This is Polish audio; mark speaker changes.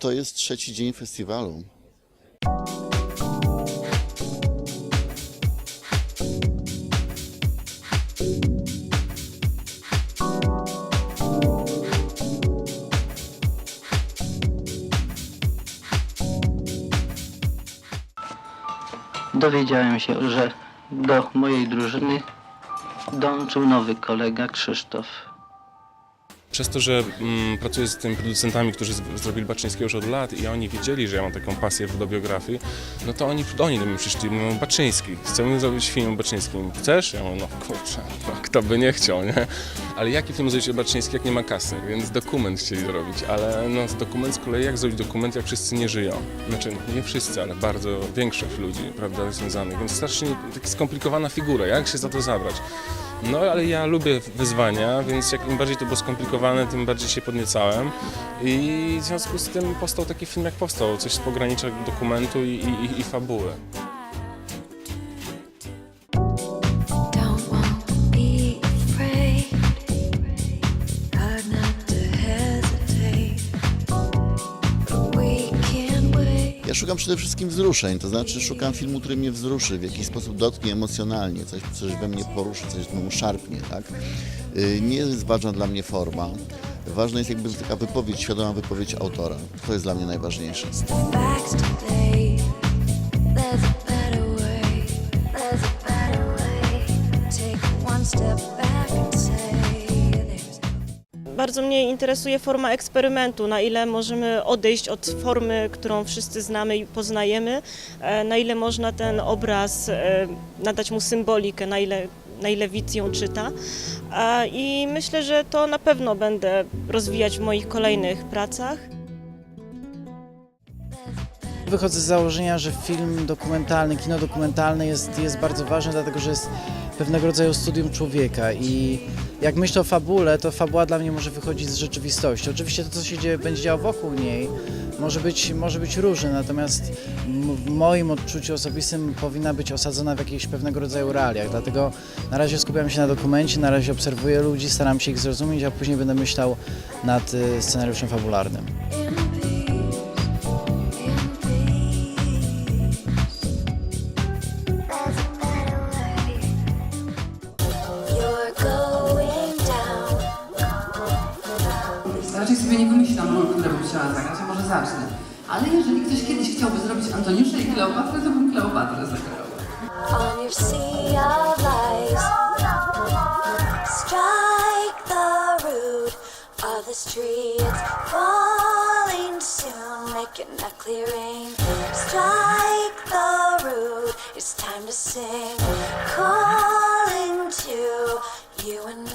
Speaker 1: To jest trzeci dzień festiwalu.
Speaker 2: Dowiedziałem się, że do mojej drużyny dołączył nowy kolega Krzysztof.
Speaker 3: Przez to, że mm, pracuję z tymi producentami, którzy z- zrobili Baczyńskiego już od lat i oni wiedzieli, że ja mam taką pasję do biografii, no to oni, oni do mnie przyszli, mówią Baczyński, chcemy zrobić film o Baczyńskim. Chcesz? Ja mówię, no kurczę, no, kto by nie chciał, nie? Ale jaki film zrobić o Baczyńskim, jak nie ma kasy? Więc dokument chcieli zrobić, ale no dokument z kolei, jak zrobić dokument, jak wszyscy nie żyją? Znaczy, nie wszyscy, ale bardzo większość ludzi, prawda, związanych, więc strasznie taka skomplikowana figura, jak się za to zabrać? No, ale ja lubię wyzwania, więc jak im bardziej to było skomplikowane, tym bardziej się podniecałem. I w związku z tym powstał taki film, jak powstał. Coś z pogranicza dokumentu i, i, i fabuły.
Speaker 1: Szukam przede wszystkim wzruszeń, to znaczy szukam filmu, który mnie wzruszy, w jakiś sposób dotknie emocjonalnie, coś, coś we mnie poruszy, coś mnie szarpnie, tak? Y, Nie jest ważna dla mnie forma, ważna jest jakby taka wypowiedź, świadoma wypowiedź autora. To jest dla mnie najważniejsze.
Speaker 4: Bardzo mnie interesuje forma eksperymentu, na ile możemy odejść od formy, którą wszyscy znamy i poznajemy, e, na ile można ten obraz e, nadać mu symbolikę, na ile, na ile widz ją czyta. E, I myślę, że to na pewno będę rozwijać w moich kolejnych pracach.
Speaker 5: Wychodzę z założenia, że film dokumentalny, kino dokumentalne jest, jest bardzo ważne, dlatego że jest pewnego rodzaju studium człowieka i jak myślę o fabule, to fabuła dla mnie może wychodzić z rzeczywistości. Oczywiście to, co się dzieje, będzie działo wokół niej, może być, może być różne, natomiast w moim odczuciu osobistym powinna być osadzona w jakichś pewnego rodzaju realiach. Dlatego na razie skupiam się na dokumencie, na razie obserwuję ludzi, staram się ich zrozumieć, a później będę myślał nad y, scenariuszem fabularnym.
Speaker 6: nie wymyślam zagrać, a może zacznę. Ale jeżeli ktoś kiedyś chciałby zrobić Antoniusza i Kleopatrę, to bym Kleopatrę zagrała.
Speaker 7: Your sea of strike the root of this tree. It's falling soon, making a clearing. Strike the root, it's time to sing, calling to you and